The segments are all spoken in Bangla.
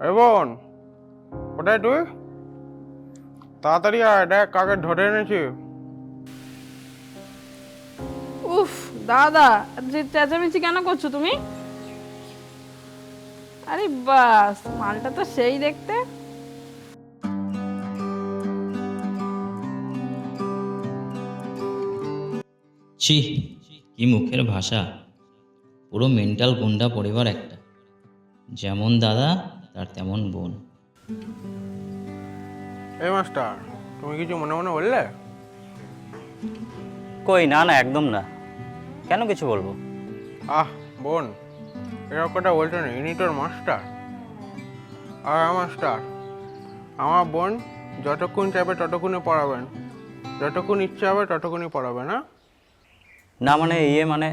বোন বোন কোথায় তুই? তাড়াতাড়ি আয় দেখ কাকে ধরে এনেছি। উফ দাদা যে চেঁচামেচি কেন করছ তুমি? আরে বাস মালটা তো সেই দেখতে। ছি কি মুখের ভাষা। পুরো মেন্টাল গুন্ডা পরিবার একটা। যেমন দাদা তার তেমন বোন। এই মাস্টার তুমি কিছু মনে মনে বললে? কই না না একদম না। কেন কিছু বলব? আহ বোন এরকম কথা বলছো না ইনি তোর মাস্টার। আর মাস্টার আমার বোন যতক্ষণ চাইবে ততক্ষণই পড়াবেন। যতক্ষণ ইচ্ছে হবে ততক্ষণই পড়াবে না না মানে ইয়ে মানে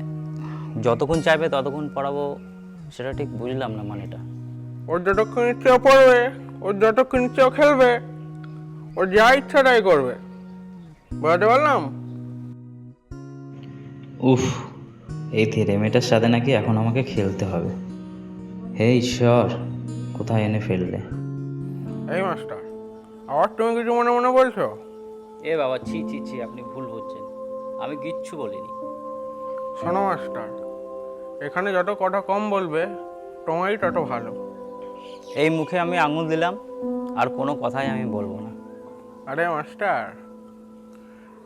যতক্ষণ চাইবে ততক্ষণ পড়াবো সেটা ঠিক বুঝলাম না মানেটা। ওর যতক্ষণ ইচ্ছে পড়বে ওর যতক্ষণ ইচ্ছে খেলবে ওর যা ইচ্ছা তাই করবে। বুঝতে পারলাম? উফ এই থেরেমেটার সাথে নাকি এখন আমাকে খেলতে হবে। হে ঈশ্বর কোথায় এনে ফেললে? এই মাস্টার আবার তুমি কিছু মনে মনে বলছো? এ বাবা ছি ছি ছি আপনি ভুল বুঝছেন। আমি কিচ্ছু বলিনি। শোনো মাস্টার এখানে যত কথা কম বলবে তোমারই তত ভালো। এই মুখে আমি আঙুল দিলাম আর কোনো কথাই আমি বলব না। আরে মাস্টার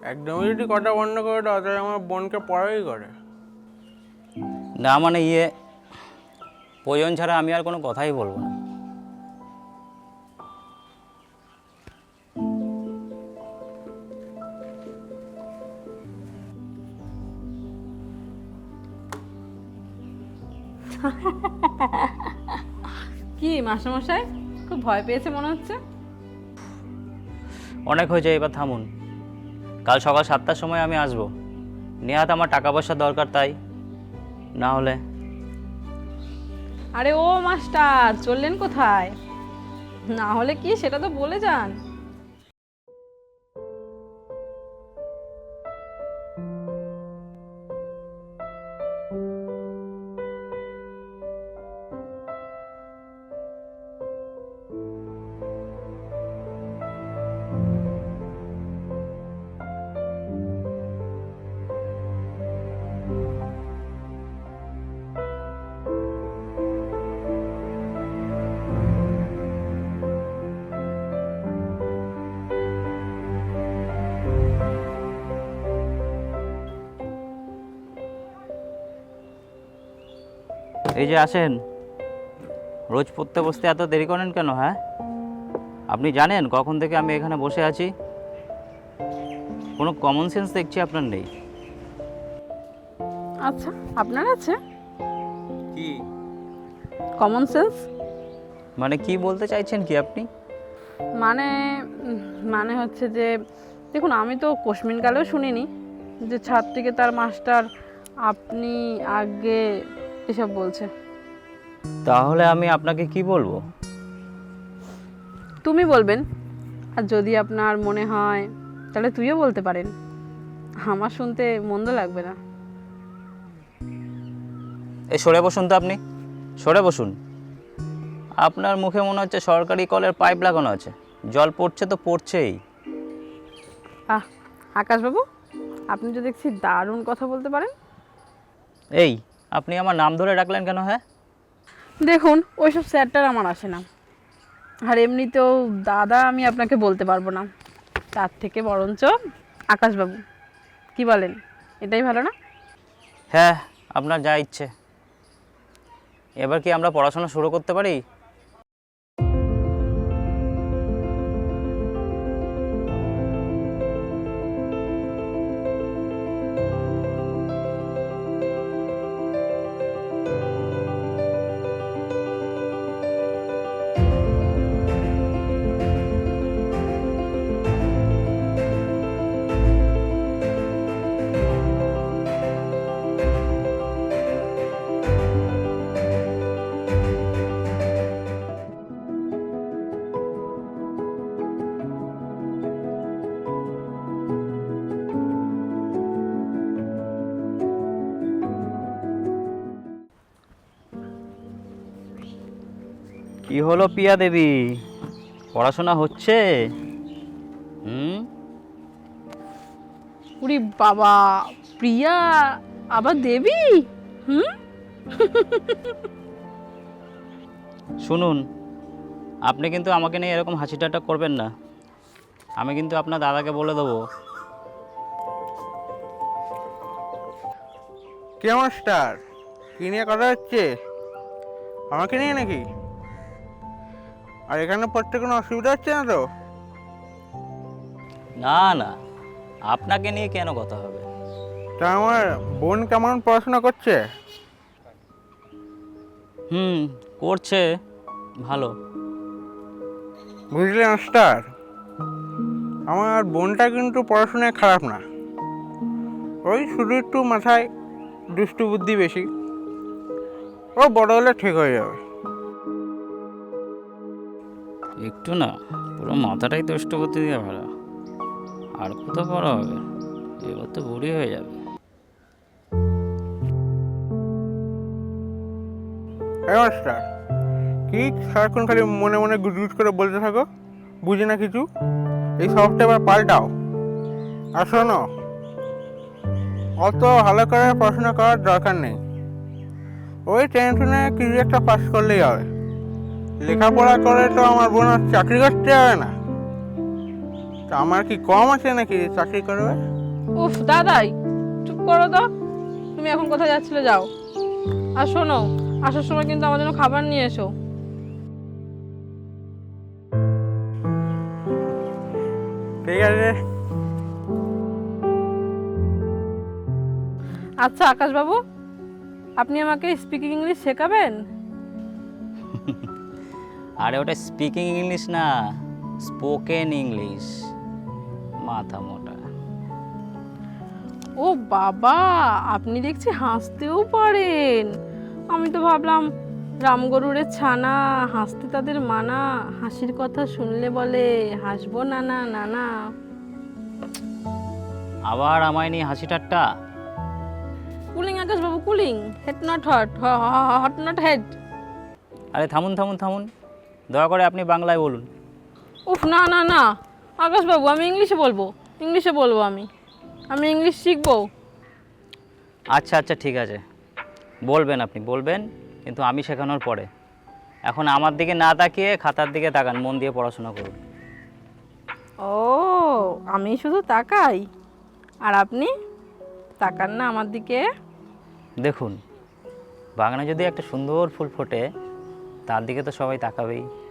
একদমই যদি কথা বন্ধ করে দাও তাহলে আমার বোনকে পড়াই করে। না মানে ইয়ে প্রয়োজন ছাড়া আমি আর কোনো কথাই বলব না। কি মাস্টারমশাই খুব ভয় পেয়েছে মনে হচ্ছে। অনেক হয়েছে এবার থামুন। কাল সকাল সাতটার সময় আমি আসব। নেহাত আমার টাকা পয়সা দরকার তাই। না হলে আরে ও মাস্টার চললেন কোথায়? না হলে কি সেটা তো বলে যান। এই যে আসেন। রোজ পড়তে বসতে এত দেরি করেন কেন হ্যাঁ? আপনি জানেন কখন থেকে আমি এখানে বসে আছি। কোনো কমন সেন্স দেখছি আপনার নেই। আচ্ছা আপনার আছে? কি? কমন সেন্স মানে কি বলতে চাইছেন কি আপনি? মানে মানে হচ্ছে যে দেখুন আমি তো কোশমিনকালেও শুনিনি যে ছাত্রীকে তার মাস্টার আপনি আগে এসব বলছে। তাহলে আমি আপনাকে কি বলব? তুমি বলবেন। আর যদি আপনার মনে হয় তাহলে তুইও বলতে পারেন। আমার শুনতে মন্দ লাগবে না। এই সরে বসুন তো আপনি। সরে বসুন। আপনার মুখে মনে হচ্ছে সরকারি কলের পাইপ লাগানো আছে। জল পড়ছে তো পড়ছেই। আহ আকাশবাবু আপনি তো দেখছি দারুণ কথা বলতে পারেন। এই আপনি আমার নাম ধরে ডাকলেন কেন হ্যাঁ? দেখুন ওইসব স্যারটার আমার আসে না। আর এমনিতেও দাদা আমি আপনাকে বলতে পারব না। তার থেকে বরঞ্চ আকাশবাবু। কি বলেন? এটাই ভালো না? হ্যাঁ আপনার যা ইচ্ছে। এবার কি আমরা পড়াশোনা শুরু করতে পারি? কি হলো পিয়া দেবী? পড়াশোনা হচ্ছে? হুম? উরি বাবা প্রিয়া আবার দেবী? হুম? শুনুন আপনি কিন্তু আমাকে নিয়ে এরকম হাসি ঠাট্টা করবেন না। আমি কিন্তু আপনার দাদাকে বলে দেবো। কে মাস্টার? কি নিয়ে কথা হচ্ছে? আমাকে নিয়ে নাকি? আর এখানে পড়তে কোনো অসুবিধা হচ্ছে না তো? না না। আপনাকে নিয়ে কেন কথা হবে? তা আমার বোন কেমন পড়াশোনা করছে? হুম করছে। ভালো। বুঝলে মাস্টার? আমার বোনটা কিন্তু পড়াশোনায় খারাপ না। ওই শুধু একটু মাথায় দুষ্টু বুদ্ধি বেশি। ও বড় হলে ঠিক হয়ে যাবে। একটু না, পুরো মাথাটাই দুষ্ট করতে দিয়ে ভালো। আর কত বড় হবে? এবার তো বুড়ি হয়ে যাবে। মাস্টার, কি সারাক্ষণ খালি মনে মনে গুজগুজ করে বলতে থাকো? বুঝি না কিছু? এই সবটা এবার পাল্টাও। আর শোনো, অত ভালো করে পড়াশোনা করার দরকার নেই। ওই টেনশনে কিছু একটা পাস করলেই হবে। লেখাপড়া করে তো আমার বোন আর চাকরি করতে হবে না। তা আমার কি কম আছে নাকি চাকরি করবে? উফ দাদাই চুপ করো তো। তুমি এখন কোথায় যাচ্ছিলে? যাও। আর শোনো আসার সময় কিন্তু আমার জন্য খাবার নিয়ে এসো। ঠিক আছে। আচ্ছা আকাশবাবু আপনি আমাকে স্পিকিং ইংলিশ শেখাবেন? আরে ওটা স্পিকিং ইংলিশ না স্পোকেন ইংলিশ মাথা মোটা। ও বাবা আপনি দেখছি হাসতেও পারেন। আমি তো ভাবলাম রামগরুরের ছানা হাসতে তাদের মানা হাসির কথা শুনলে বলে হাসবো নানা নানা আবার আমায় নিয়ে হাসি ঠাট্টা? Cooling Akash Babu cooling head not hot hot not head আরে থামুন থামুন থামুন। দয়া করে আপনি বাংলায় বলুন। উফ না না না। আকাশবাবু আমি ইংলিশে বলব। ইংলিশে বলব আমি। আমি ইংলিশ শিখব। আচ্ছা আচ্ছা ঠিক আছে। বলবেন আপনি বলবেন কিন্তু আমি শেখানোর পরে। এখন আমার দিকে না তাকিয়ে খাতার দিকে তাকান মন দিয়ে পড়াশোনা করুন। ও আমি শুধু তাকাই। আর আপনি? তাকান না আমার দিকে। দেখুন বাগানে যদি একটা সুন্দর ফুল ফোটে তার দিকে তো সবাই তাকাবেই।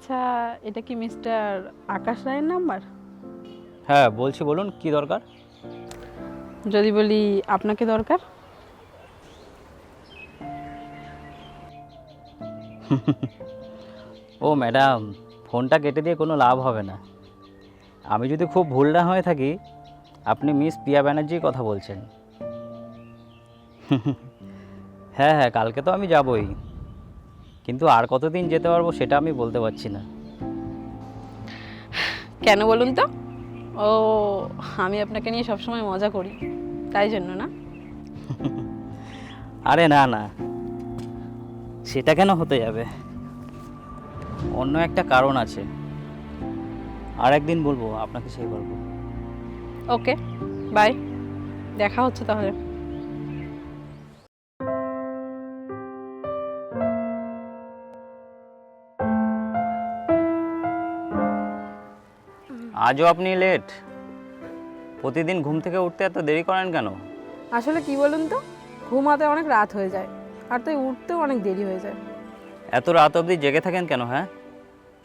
আচ্ছা এটা কি মিস্টার আকাশ রায়ের নাম্বার? হ্যাঁ বলছি বলুন কি দরকার? যদি বলি আপনাকে দরকার। ও ম্যাডাম ফোনটা কেটে দিয়ে কোনো লাভ হবে না। আমি যদি খুব ভুল না হয়ে থাকি আপনি মিস পিয়া ব্যানার্জির কথা বলছেন। হ্যাঁ হ্যাঁ কালকে তো আমি যাবই। কিন্তু আর কতদিন যেতে পারব সেটা আমি বলতে পারছি না। কেন বলুন তো? ও আমি আপনাকে নিয়ে সবসময় মজা করি তাই জন্য না? আরে না না। সেটা কেন হতে যাবে? অন্য একটা কারণ আছে। আর একদিন বলব আপনাকে সেই গল্প ওকে বাই। দেখা হচ্ছে তাহলে। আজও আপনি লেট প্রতিদিন ঘুম থেকে উঠতে এত দেরি করেন কেন? আসলে কি বলুন তো? ঘুমাতে অনেক রাত হয়ে যায় আর তাই উঠতেও অনেক দেরি হয়ে যায়। এত রাত অবধি জেগে থাকেন কেন হ্যাঁ?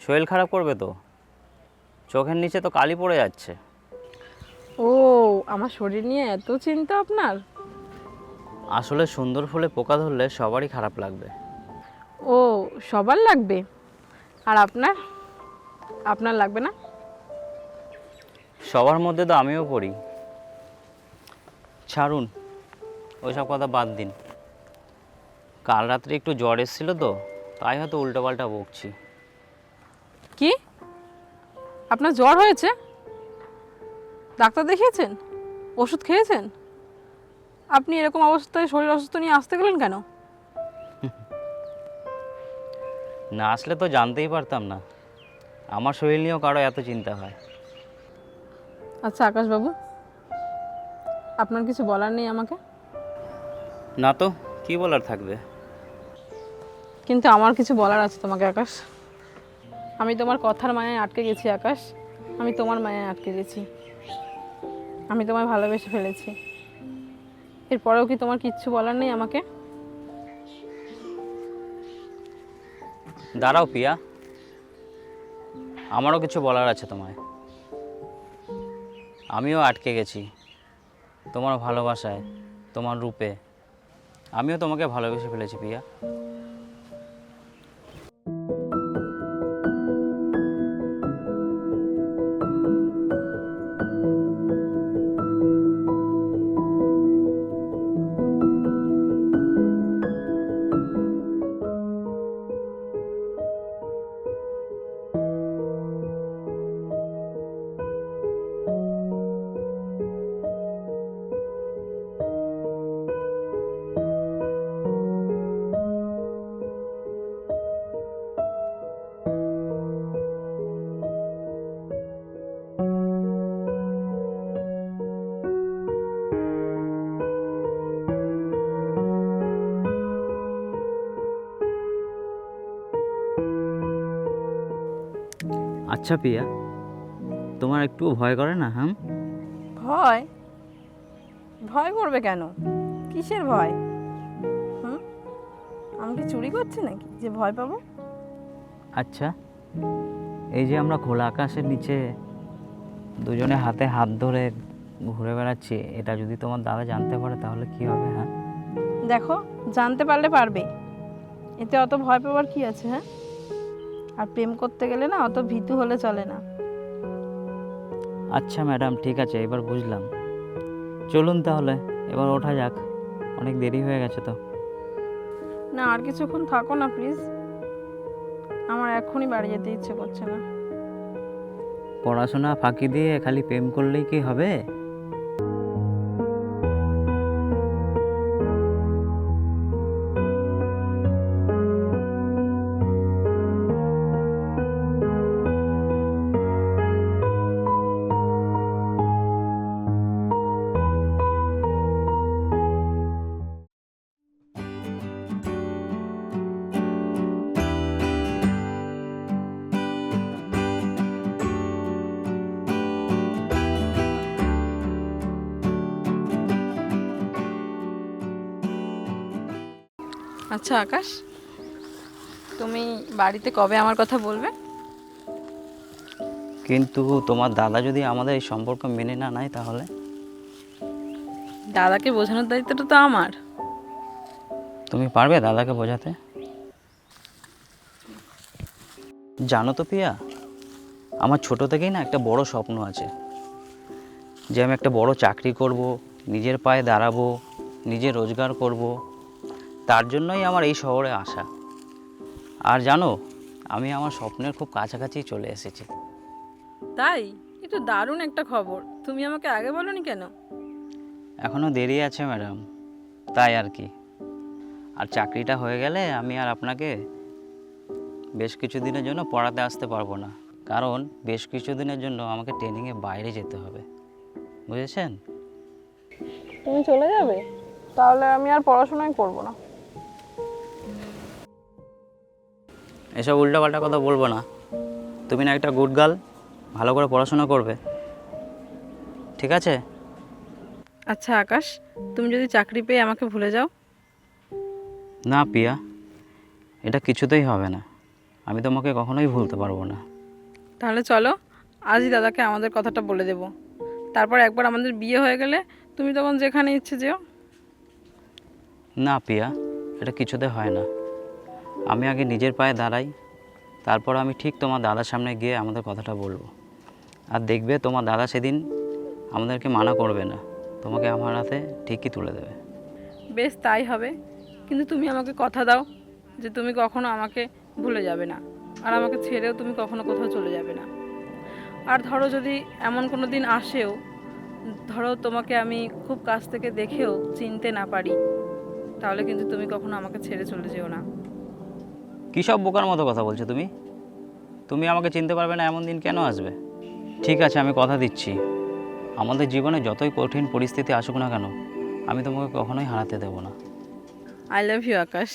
শরীর খারাপ করবে তো? চোখের নিচে তো কালি পড়ে যাচ্ছে। ও আমার শরীর নিয়ে এত চিন্তা আপনার? আসলে সুন্দর ফুলে পোকা ধরলে সবারই খারাপ লাগবে। ও সবার লাগবে? আর আপনার? আপনার লাগবে না? সবার মধ্যে তো আমিও পড়ি। ছাড়ুন ওইসব কথা বাদ দিন। কাল রাত্রে একটু জ্বর এসেছিল তো তাই হয়তো উল্টোপাল্টা বকছি। কি? আপনার জ্বর হয়েছে? ডাক্তার দেখিয়েছেন? ওষুধ খেয়েছেন? আপনি এরকম অবস্থায় শরীর অসুস্থ নিয়ে আসতে গেলেন কেন? না আসলে তো জানতেই পারতাম না। আমার শরীর নিয়েও কারও এত চিন্তা হয়। আচ্ছা আকাশবাবু আপনার কিছু বলার নেই আমাকে? না তো কি বলার থাকবে? কিন্তু আমার কিছু বলার আছে তোমাকে আকাশ। আমি তোমার কথার মায়ায় আটকে গেছি আকাশ। আমি তোমার মায়ায় আটকে গেছি। আমি তোমায় ভালোবেসে ফেলেছি। এরপরেও কি তোমার কিচ্ছু বলার নেই আমাকে? দাঁড়াও পিয়া। আমারও কিছু বলার আছে তোমায়। আমিও আটকে গেছি। তোমার ভালোবাসায় তোমার রূপে। আমিও তোমাকে ভালোবেসে ফেলেছি পিয়া আচ্ছা পিয়া তোমার একটু ভয় করে না হ্যাঁ? ভয়? ভয় করবে কেন? কিসের ভয়? হুম? আমি কি চুরি করছি নাকি? যে ভয় পাবো? আচ্ছা এই যে আমরা খোলা আকাশের নিচে দুজনে হাতে হাত ধরে ঘুরে বেড়াচ্ছি এটা যদি তোমার দাদা জানতে পারে তাহলে কি হবে হ্যাঁ? দেখো জানতে পারলে পারবে। এতে অত ভয় পাওয়ার কি আছে হ্যাঁ? আর প্রেম করতে গেলে না অত ভীতু হলে চলে না। আচ্ছা ম্যাডাম ঠিক আছে এবার বুঝলাম। চলুন তাহলে এবার ওঠা যাক। অনেক দেরি হয়ে গেছে তো। না আর কিছুক্ষণ থাকো না প্লিজ। আমার এক্ষুনি বাড়ি যেতে ইচ্ছে করছে না। পড়াশোনা ফাঁকি দিয়ে খালি প্রেম করলেই কি হবে? আচ্ছা আকাশ তুমি বাড়িতে কবে আমার কথা বলবে? কিন্তু তোমার দাদা যদি আমাদের এই সম্পর্ক মেনে না নেয় তাহলে? দাদাকে বোঝানোর দায়িত্বটা তো আমার। তুমি পারবে দাদাকে বোঝাতে? জানো তো পিয়া আমার ছোট থেকেই না একটা বড় স্বপ্ন আছে। যে আমি একটা বড় চাকরি করব নিজের পায়ে দাঁড়াবো নিজে রোজগার করব। তার জন্যই আমার এই শহরে আসা। আর জানো আমি আমার স্বপ্নের খুব কাছাকাছি চলে এসেছি। তাই? এটা দারুণ একটা খবর। তুমি আমাকে আগে বলনি কেন? এখনও দেরি আছে ম্যাডাম। তাই আর কি। আর চাকরিটা হয়ে গেলে আমি আর আপনাকে বেশ কিছু দিনের জন্য পড়াতে আসতে পারব না। কারণ বেশ কিছু দিনের জন্য আমাকে ট্রেনিংয়ে বাইরে যেতে হবে। বুঝেছেন? তুমি চলে যাবে? তাহলে আমি আর পড়াশোনাই করব না। এসব উল্টাপাল্টা কথা বলব না। তুমি না একটা গুড গার্ল ভালো করে পড়াশোনা করবে। ঠিক আছে? আচ্ছা আকাশ তুমি যদি চাকরি পেয়ে আমাকে ভুলে যাও। না পিয়া। এটা কিছুতেই হবে না। আমি তোমাকে কখনোই ভুলতে পারব না। তাহলে চলো আজই দাদাকে আমাদের কথাটা বলে দেব। তারপর একবার আমাদের বিয়ে হয়ে গেলে তুমি তখন যেখানে ইচ্ছে যেও। না পিয়া। এটা কিছুতে হয় না। আমি আগে নিজের পায়ে দাঁড়াই, তারপর আমি ঠিক তোমার দাদার সামনে গিয়ে আমাদের কথাটা বলব। আর দেখবে তোমার দাদা সেদিন আমাদেরকে মানা করবে না, তোমাকে আমার হাতে ঠিকই তুলে দেবে। বেশ, তাই হবে। কিন্তু তুমি আমাকে কথা দাও যে তুমি কখনো আমাকে ভুলে যাবে না, আর আমাকে ছেড়েও তুমি কখনো কোথাও চলে যাবে না। আর ধরো যদি এমন কোনো দিন আসেও, ধরো তোমাকে আমি খুব কাছ থেকে দেখেও চিনতে না পারি, তাহলে কিন্তু তুমি কখনো আমাকে ছেড়ে চলে যেও না। কী সব বোকার মতো কথা বলছো তুমি? তুমি আমাকে চিনতে পারবে না এমন দিন কেন আসবে? ঠিক আছে আমি কথা দিচ্ছি। আমাদের জীবনে যতই কঠিন পরিস্থিতি আসুক না কেন আমি তোমাকে কখনোই হারাতে দেবো না। I love you Akash.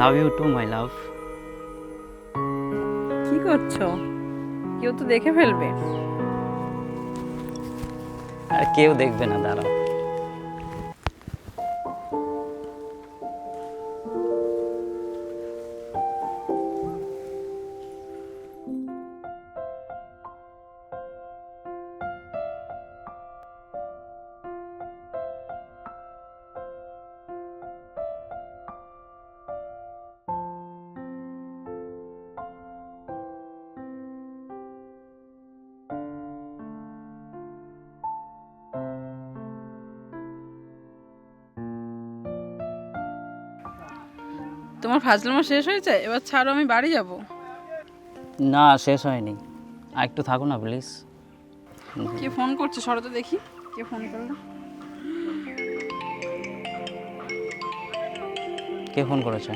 Love you too my love কি করছ? কেউ তো দেখে ফেলবে। আর কেউ দেখবে না দাঁড়াও। তোমার ফাজলামা শেষ হয়েছে? এবার ছাড়ো আমি বাড়ি যাব। না শেষ হয়নি। আর একটু থাকো না প্লিজ কে ফোন করছে? সরো তো দেখি। কে ফোন করল? কে ফোন করেছে?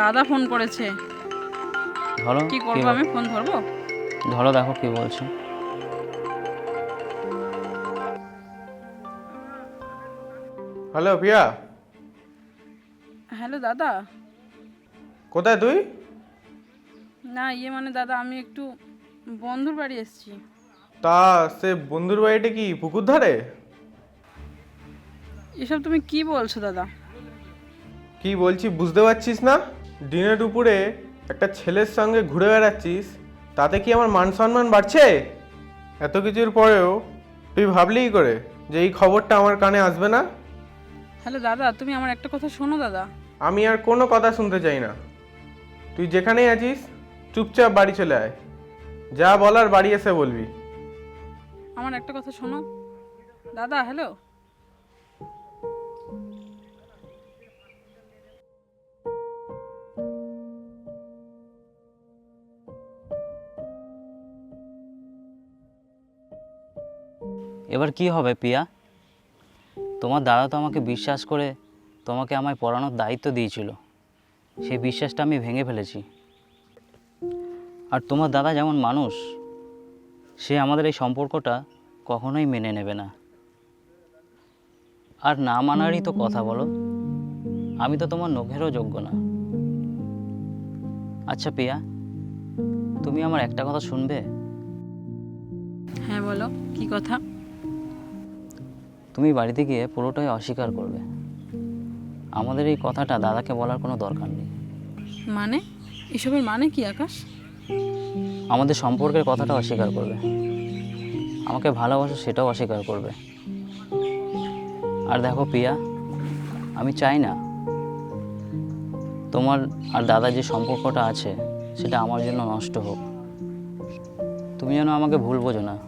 দাদা ফোন করেছে। ধরো কি কি করব আমি? ফোন ধরবো? ধরো দেখো কি বলছে। হ্যালো পিয়া হ্যালো দাদা। কোথায় তুই? না ইয়ে মানে দাদা আমি একটু বন্ধুর বাড়ি এসেছি। তা সে বন্ধুর বাড়িটা কি পুকুর ধারে? এসব তুমি কি বলছো দাদা? কি বলছি বুঝতে পারছিস না? দিনের দুপুরে একটা ছেলের সঙ্গে ঘুরে বেড়াচ্ছিস তাতে কি আমার মান সম্মান বাড়ছে? এত কিছুর পরেও তুই ভাবলি কি করে যে এই খবরটা আমার কানে আসবে না? হ্যালো দাদা তুমি আমার একটা কথা শোনো দাদা। আমি আর কোনো কথা শুনতে চাই না। তুই যেখানেই আছিস চুপচাপ বাড়ি চলে আয়। যা বলার বাড়ি এসে বলবি। আমার একটা কথা শোনো। দাদা হ্যালো এবার কি হবে পিয়া? তোমার দাদা তো আমাকে বিশ্বাস করে তোমাকে আমায় পড়ানোর দায়িত্ব দিয়েছিল। সেই বিশ্বাসটা আমি ভেঙে ফেলেছি। আর তোমার দাদা যেমন মানুষ সে আমাদের এই সম্পর্কটা কখনোই মেনে নেবে না। আর না মানারই তো কথা বলো আমি তো তোমার নখেরও যোগ্য না। আচ্ছা পিয়া তুমি আমার একটা কথা শুনবে? হ্যাঁ বলো কি কথা? তুমি বাড়িতে গিয়ে পুরোটাই অস্বীকার করবে। আমাদের এই কথাটা দাদাকে বলার কোনো দরকার নেই। মানে? এসবের মানে কি আকাশ? আমাদের সম্পর্কের কথাটা অস্বীকার করবে। আমাকে ভালোবাসো সেটাও অস্বীকার করবে। আর দেখো পিয়া আমি চাই না তোমার আর দাদার যে সম্পর্কটা আছে সেটা আমার জন্য নষ্ট হোক। তুমি যেন আমাকে ভুল বোঝো না।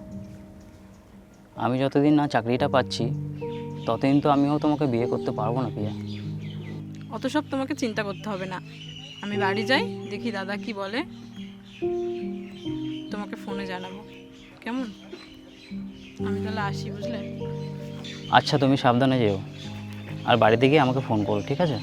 আমি যতদিন না চাকরিটা পাচ্ছি ততদিন তো আমিও তোমাকে বিয়ে করতে পারব না পিয়া অত সব তোমাকে চিন্তা করতে হবে না। আমি বাড়ি যাই দেখি দাদা কি বলে। তোমাকে ফোনে জানাব। কেমন? আমি তাহলে আসি বুঝলে? আচ্ছা তুমি সাবধানে যেও। আর বাড়িতে গিয়ে আমাকে ফোন করো ঠিক আছে?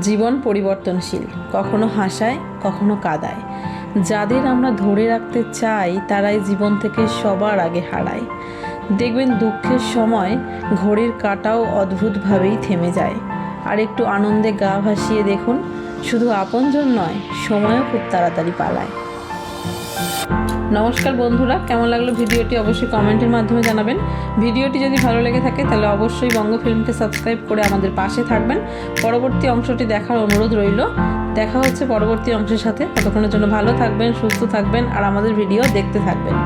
জীবন পরিবর্তনশীল কখনো হাসায় কখনো কাদায়। যাদের আমরা ধরে রাখতে চাই, তারাই জীবন থেকে সবার আগে হারায়। দেখবেন দুঃখের সময় ঘড়ির কাটাও অদ্ভুতভাবেই থেমে যায়। আর একটু আনন্দে গা ভাসিয়ে দেখুন, শুধু আপনজন নয়, সময়ও খুব তাড়াতাড়ি পালায়। নমস্কার বন্ধুরা, কেমন লাগল ভিডিওটি অবশ্যই কমেন্টের মাধ্যমে জানাবেন। ভিডিওটি যদি ভালো লেগে থাকে, তাহলে অবশ্যই বঙ্গ ফিল্মকে সাবস্ক্রাইব করে আমাদের পাশে থাকবেন। পরবর্তী অংশটি দেখার অনুরোধ রইল। দেখা হচ্ছে পরবর্তী অংশের সাথে। ততক্ষণের জন্য ভালো থাকবেন, সুস্থ থাকবেন, আর আমাদের ভিডিও দেখতে থাকবেন।